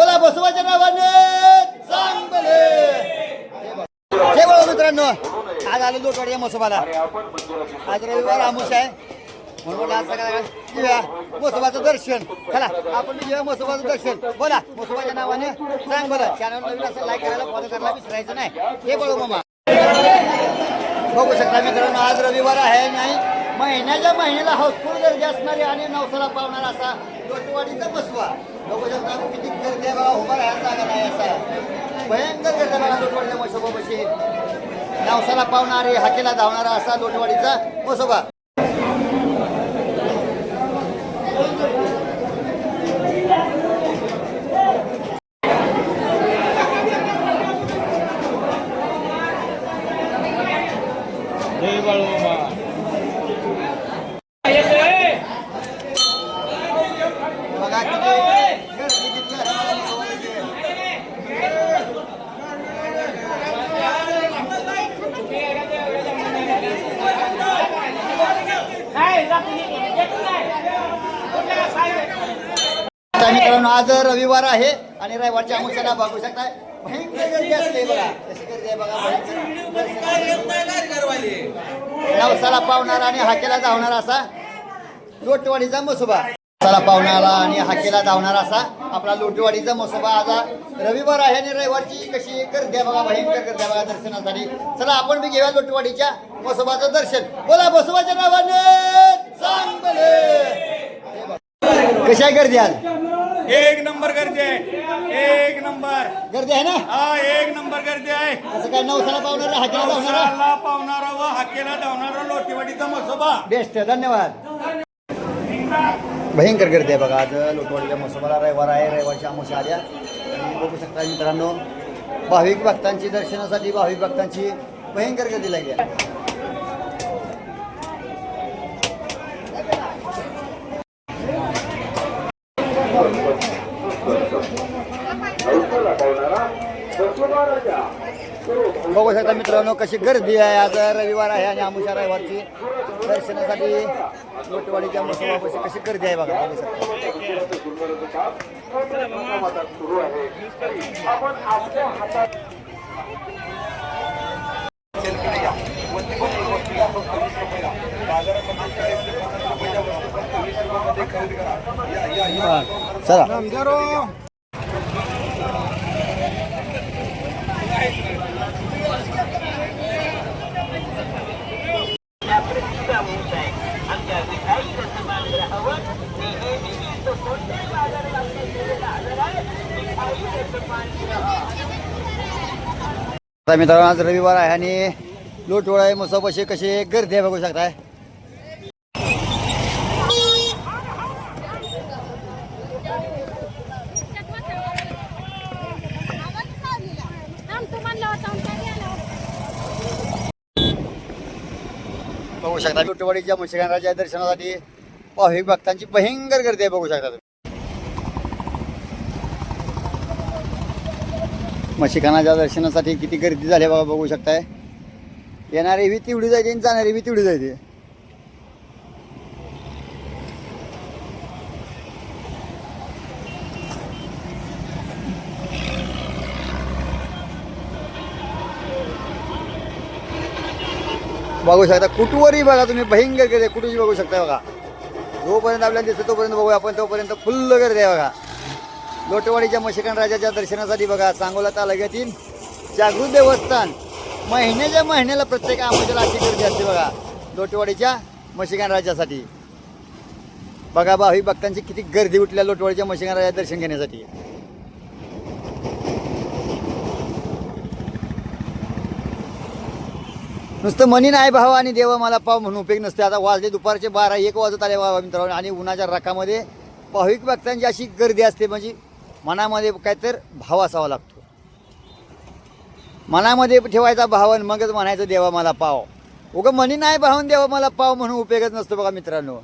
बोला बसवाच्या नावाने. चांगले. जय बोला मित्रांनो आज आलो लोटवाडी मसोबाला. आज रविवार आमुष आहे. म्हणून आज सगळ्या घेऊया मसोबाचं दर्शन. चला आपण घेऊया मसोबाचं दर्शन. बोला मसोबाच्या नावाने. सांग बरं चॅनल नवीन असं लाईक करायला फॉलो करायला विसरायचं नाही. हे बोलो मामा. बघू शकता मित्रांनो आज रविवार आहे नाही. महिन्याच्या महिन्याला हाऊसफुल गर्दी असणारी आणि नवसाला पावणारा असा लोटवाडीचा बसवा बघू शकता किती गर्दी आहे बघा उभा राहायला जागा नाही असा भयंकर गर्दी आहे बघा लोटवाडीच्या मसोबापाशी नवसाला पावणारी हाकेला धावणारा असा लोटवाडीचा मसोबा जय बाळूमामा बघा किती गर्दी किती आहे. आता मित्रांनो आज रविवार आहे आणि रविवारच्या आमुष्याला बघू शकताय. भयंकर गर्दी असते बघा. कशी गर्दी आहे बघा भयंकर नवसाला पावणारा आणि हाकेला धावणारा असा लोटवाडीचा मसोबा. नवसाला पावणारा आणि हाकेला धावणारा असा आपला लोटवाडीचा मसोबा आज रविवार आहे आणि रविवारची कशी गर्दी आहे बघा भयंकर गर्दी आहे बघा दर्शनासाठी. चला आपण बी घेऊया लोटवाडीच्या मसोबाचं दर्शन. बोला मसोबाच्या नावाने. कशी आहे गर्दी आज? एक नंबर गर्दी आहे. एक नंबर. गर्दी आहे ना? हा एक नंबर गर्दी आहे. असं काय नवसाला पावणारा हाकेला धावणारा? पावणारा व हाकेला धावणारा लोटीवाडीचा मसोबा. बेस्ट धन्यवाद. भयंकर गर्दी आहे बघा आज लोटवाडीच्या मसोबाला रविवार आहे रविवारच्या आमोशा आल्या आणि बघू शकता मित्रांनो भाविक भक्तांची दर्शनासाठी भाविक भक्तांची भयंकर गर्दी लागली आहे बघू शकता मित्रांनो कशी गर्दी आहे? आज रविवार आहे आणि आमुषा रविवारची दर्शनासाठी लोटवाडीच्या मसोबापाशी कशी गर्दी आहे बघा बघू शकता चला. आता मित्रांनो आज रविवार आहे आणि लोटवळा आहे मसोबाशी कशी गर्दी आहे बघू शकताय. बघू शकता लोटवाडीच्या मुशिकांराच्या दर्शनासाठी भाविक भक्तांची भयंकर गर्दी आहे बघू शकता मशिकानाच्या दर्शनासाठी किती गर्दी झाली बाबा बघा बघू शकताय. येणारी बी तेवढी जायची आणि जाणारी बी तेवढी जायची. बघू शकता कुठवरही बघा तुम्ही भयंकर गर्दी कुठेही बघू शकता बघा. जोपर्यंत आपल्याला दिसतं तोपर्यंत बघूया आपण तोपर्यंत फुल्ल गर्दी आहे बघा. लोटवाडीच्या मशिकान राजाच्या दर्शनासाठी बघा सांगोला तालुक्यातील जागृत देवस्थान. महिन्याच्या महिन्याला प्रत्येक आमच्याला अशी गर्दी असते बघा लोटवाडीच्या मशिकान राजासाठी. बघा भावी भक्तांची किती गर्दी उठल्या लोटवाडीच्या मशिकान राजा दर्शन घेण्यासाठी. नुसतं मनी नाही भाव आणि देवा मला पाव म्हणून उपयोग नसते आता वाजले दुपारचे बारा एक वाजत आले बाबा मित्रांनो. आणि उन्हाच्या रकामध्ये भाविक भक्तांची अशी गर्दी असते. म्हणजे मनामध्ये काय तर भाव असावा लागतो. मनामध्ये ठेवायचा भाव मगच म्हणायचं देवा मला पाव. उगं म्हणी नाही भावन देवा मला पाव म्हणून उपयोगच नसतो बघा मित्रांनो.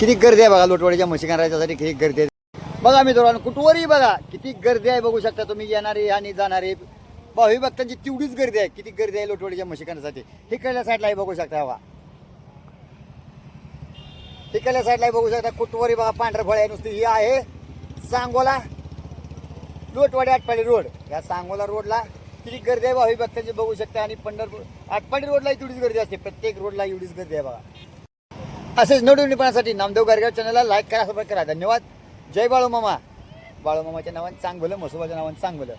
किती गर्दी आहे बघा लोटवाडीच्या म्हशी करायच्यासाठी किती गर्दी आहे. बघा मित्रांनो कुठवरही बघा किती गर्दी आहे बघू शकता तुम्ही येणारे आणि जाणारे. भावी भक्तांची तेवढीच गर्दी आहे किती गर्दी आहे लोटवाडीच्या म्हशिकांसाठी हे कळल्या साईडला बघू शकता बघा. तिकडल्या साईडला बघू शकता कुटवरी बघा पांढऱ्या फळ आहे नुसती. ही आहे सांगोला लोटवाडी आटपाडी रोड. या सांगोला रोडला किती गर्दी आहे भावी भक्तांची बघू शकता. आणि पंढरपूर आटपाडी रोडला एवढीच गर्दी असते. प्रत्येक रोडला एवढीच गर्दी आहे बघा. असेच नवनिपणासाठी नामदेव गारगाव चॅनलला लाईक करा सबस्क्राईब करा. धन्यवाद. जय बाळू मामा बाळू मामाच्या नावाने चांग भलं मसोबाच्या नावाने चांग भलं